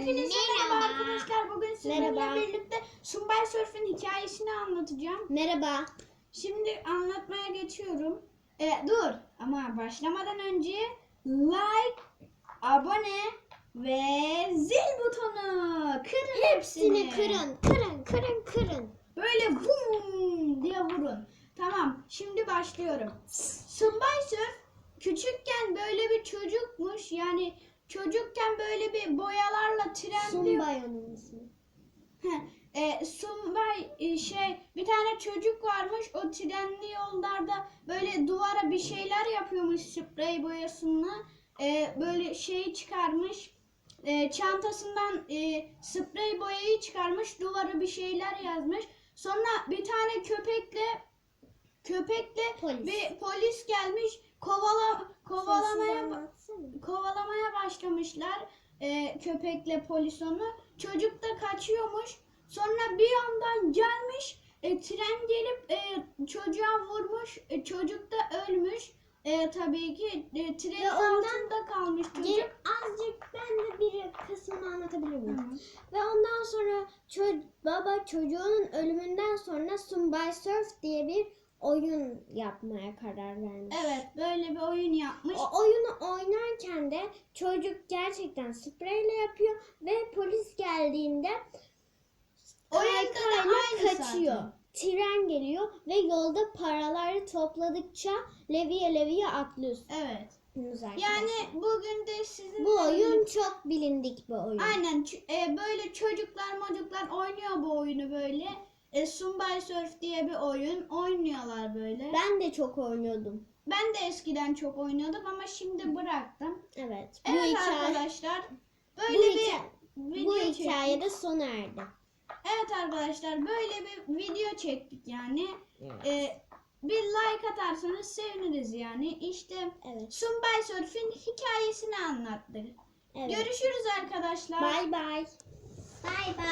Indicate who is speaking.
Speaker 1: Hepinize merhaba arkadaşlar. Bugün sizinle
Speaker 2: Merhaba.
Speaker 1: birlikte Sunbay Surf'ün hikayesini anlatacağım.
Speaker 2: Merhaba.
Speaker 1: Şimdi anlatmaya geçiyorum. E, dur ama başlamadan önce like, abone ve zil butonu kırın
Speaker 2: Hepsini kırın, kırın, kırın, kırın.
Speaker 1: Böyle bum diye vurun. Tamam şimdi başlıyorum. Sunbay Surf küçükken böyle bir çocukmuş. Yani çocukken böyle bir boyalarla trenli
Speaker 2: Sumbay onun ismi.
Speaker 1: E, Sunbay e, şey bir tane çocuk varmış o trenli yollarda böyle duvara bir şeyler yapıyormuş sprey boyasını E, böyle şeyi çıkarmış e, çantasından e, sprey boyayı çıkarmış duvara bir şeyler yazmış. Sonra bir tane köpekle köpekle
Speaker 2: Polis.
Speaker 1: bir polis gelmiş kovala kovalamaya kovalamaya başlamışlar e, köpekle polis onu. Çocuk da kaçıyormuş. Sonra bir yandan gelmiş e, tren gelip e, çocuğa vurmuş. E, çocuk da ölmüş. E, tabii ki e, trenin
Speaker 2: Ve ondan
Speaker 1: altında kalmış çocuk.
Speaker 2: Gelip azıcık ben de bir kısmını anlatabilir miyim?
Speaker 1: Tamam.
Speaker 2: Ve ondan sonra ço- baba çocuğunun ölümünden sonra Sumbay Surf diye bir oyun yapmaya karar vermiş.
Speaker 1: Evet böyle bir oyun yapmış.
Speaker 2: O oyunu oynarken de çocuk gerçekten spreyle yapıyor ve polis geldiğinde
Speaker 1: Oyunda da aynı
Speaker 2: kaçıyor.
Speaker 1: zaten.
Speaker 2: Tren geliyor ve yolda paraları topladıkça leviye leviye atlıyorsunuz
Speaker 1: Evet. Yani bugün de sizin
Speaker 2: bu oyun çok bilindik bir oyun.
Speaker 1: Aynen e, böyle çocuklar mocuklar oynuyor bu oyunu böyle. E, Sunbay Surf diye bir oyun oynuyorlar böyle.
Speaker 2: Ben de çok oynuyordum.
Speaker 1: Ben de eskiden çok oynuyordum ama şimdi bıraktım.
Speaker 2: Evet. Bu
Speaker 1: Evet
Speaker 2: hikaye
Speaker 1: arkadaşlar böyle
Speaker 2: bu
Speaker 1: bir
Speaker 2: hikaye-
Speaker 1: video
Speaker 2: bu
Speaker 1: çektik.
Speaker 2: hikaye de sona erdi.
Speaker 1: Evet arkadaşlar böyle bir video çektik yani. E, bir like atarsanız seviniriz yani. İşte
Speaker 2: Evet.
Speaker 1: Sunbay Surf'in hikayesini anlattık.
Speaker 2: Evet.
Speaker 1: Görüşürüz arkadaşlar.
Speaker 2: Bye bye.
Speaker 1: Bye bye.